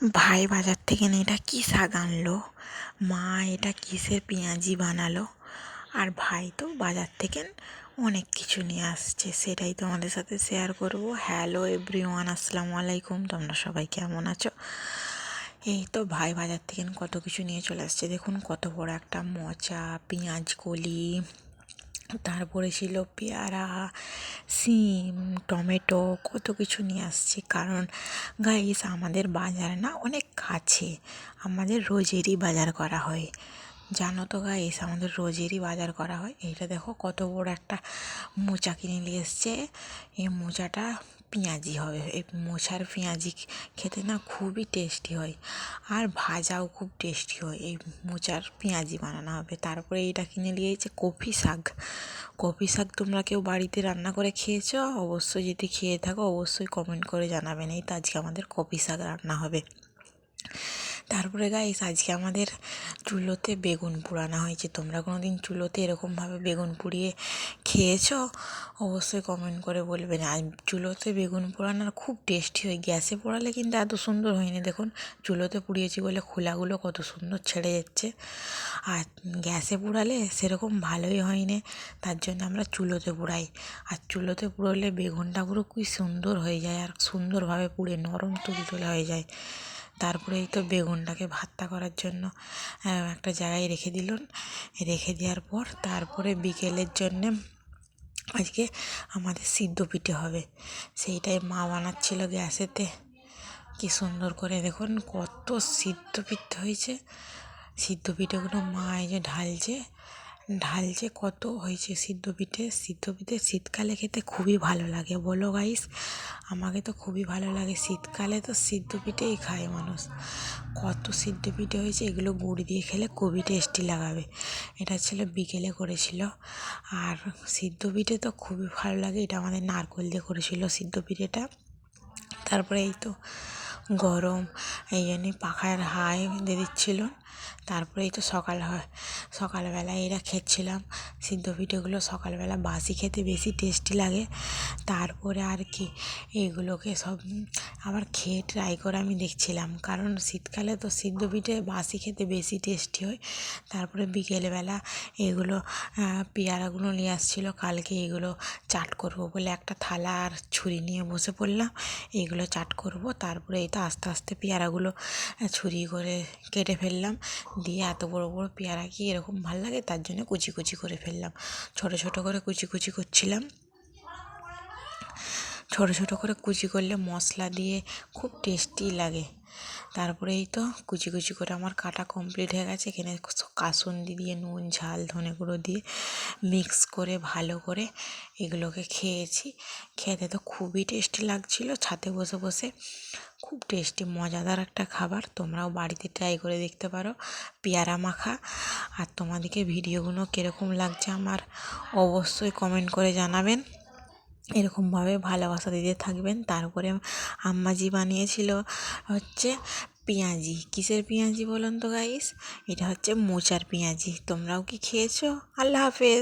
ভাই বাজার থেকে না এটা কী শাক আনলো? মা এটা কিসের পেঁয়াজি বানালো? আর ভাই তো বাজার থেকে অনেক কিছু নিয়ে আসছে, সেটাই তোমাদের সাথে শেয়ার করব। হ্যালো এভরিওয়ান আসসালামু আলাইকুম, তোমরা সবাই কেমন আছো? এই তো ভাই বাজার থেকে কত কিছু নিয়ে চলে আসছে। দেখুন কত বড় একটা মোচা পেঁয়াজ কলি তারপরে ছিল পেয়ারা, সিম, টমেটো, কত কিছু নিয়ে আসছি। কারণ গাইস আমাদের বাজার না অনেক কাছে। আমাদের রোজেরই বাজার করা হয়। জানো তো গাইস আমাদের রোজেরই বাজার করা হয়। এইটা দেখো কত বড় একটা মোচা কিনে নিয়ে এসছে। এই মোচাটা পেঁয়াজি হবে এই মোচার পেঁয়াজি খেতে না খুবই টেস্টি হয়। আর ভাজাও খুব টেস্টি হয়, এই মোচার পেঁয়াজি বানানো হবে। তারপরে এইটা কিনে নিয়েছে কপি শাক। কপি শাক তোমরা কেউ বাড়িতে রান্না করে খেয়েছো? অবশ্যই যদি খেয়ে থাকো, অবশ্যই কমেন্ট করে জানাবেন। এই তো আজকে আমাদের কপি শাক রান্না হবে। তারপরে গাইস আজকে আমাদের চুলোতে বেগুন পোড়ানো হয়েছে। তোমরা কোনো দিন চুলোতে এরকমভাবে বেগুন পুড়িয়ে খেয়েছো? অবশ্যই কমেন্ট করে বলবেন আর চুলোতে বেগুন পোড়ানোর খুব টেস্টি হয়। গ্যাসে পোড়ালে কিন্তু এত সুন্দর হয়নি। দেখুন, চুলোতে পুড়িয়েছি বলে খোলাগুলো কত সুন্দর ছেড়ে যাচ্ছে। আর গ্যাসে পোড়ালে সেরকম ভালোই হয়নি। তার জন্য আমরা চুলোতে পোড়াই। আর চুলোতে পোড়ালে বেগুনটা পুরো খুবই সুন্দর হয়ে যায়। আর সুন্দরভাবে পুড়ে নরম তুলতুলে হয়ে যায়। তারপরে এই তো বেগুনটাকে ভর্তা করার জন্য একটা জায়গায় রেখে দিলুন রেখে দেওয়ার পর তারপরে বিকেলের জন্যে আজকে আমাদের সিদ্ধ পিঠে হবে। সেইটাই মা বানাচ্ছিল গ্যাসেতে। কি সুন্দর করে দেখুন কত সিদ্ধ পিঠে হয়েছে। সিদ্ধ পিঠেগুলো মা এই যে ঢালছে। ঢালছে কত হয়েছে সিদ্ধ পিঠে সিদ্ধ পিঠে শীতকালে খেতে খুবই ভালো লাগে। বলো গাইস আমাকে তো খুবই ভালো লাগে। শীতকালে তো সিদ্ধ পিঠেই খায় মানুষ। কত সিদ্ধ পিঠে হয়েছে, এগুলো গুড় দিয়ে খেলে খুবই টেস্টি লাগাবে। এটা ছিল বিকেলে করেছিল। আর সিদ্ধ পিঠে তো খুবই ভালো লাগে, এটা আমাদের নারকোল দিয়ে করেছিল সিদ্ধ পিঠেটা। তারপরে এই তো গরম, এই জন্যে পাখার দিয়ে দিচ্ছিল। তারপরে এই তো সকাল হয় সকালবেলা এরা খেচ্ছিলাম। সিদ্ধ পিঠেগুলো সকালবেলা বাসি খেতে বেশি টেস্টি লাগে। তারপরে আর কি এইগুলোকে সব, আবার খেয়ে ট্রাই করে আমি দেখছিলাম। কারণ শীতকালে তো সিদ্ধ পিঠে বাসি খেতে বেশি টেস্টি হয়। তারপরে বিকেলবেলা এগুলো পেয়ারাগুলো নিয়ে আসছিল। কালকে এগুলো চাট করব বলে একটা থালা আর ছুরি নিয়ে বসে পড়লাম। এইগুলো চাট করব, তারপরে এই তো আস্তে আস্তে পেয়ারাগুলো ছুরি করে কেটে ফেললাম। দিয়ে এত বড় বড় পেয়ারা কি এরকম ভালো লাগে? তার জন্য কুচি কুচি করে ফেললাম। ছোট ছোট করে কুচি কুচি করছিলাম। ছোট ছোট করে কুচি করলে মশলা দিয়ে খুব টেস্টি লাগে। তারপরে এই তো কুচি কুচি করে আমার কাটা কমপ্লিট হয়ে গেছে। এখানে কাসুন্দি দিয়ে নুন, ঝাল, ধনে গুঁড়ো দিয়ে মিক্স করে, ভালো করে এগুলোকে খেয়েছি। খেতে তো খুবই টেস্টি লাগছিল। ছাদে বসে বসে খুব টেস্টি মজাদার একটা খাবার। তোমরাও বাড়িতে ট্রাই করে দেখতে পারো পেয়ারা মাখা। আর তোমাদেরকে ভিডিওগুলো কীরকম লাগছে আমার অবশ্যই কমেন্ট করে জানাবেন। এরকমভাবে ভালোবাসা দিতে থাকবেন। তারপরে আম্মাজি বানিয়েছিল হচ্ছে পেঁয়াজি। কিসের পেঁয়াজি বলুন তো গাইস এটা হচ্ছে মোচার পেঁয়াজি। তোমরাও কি খেয়েছো? আল্লাহ হাফেজ।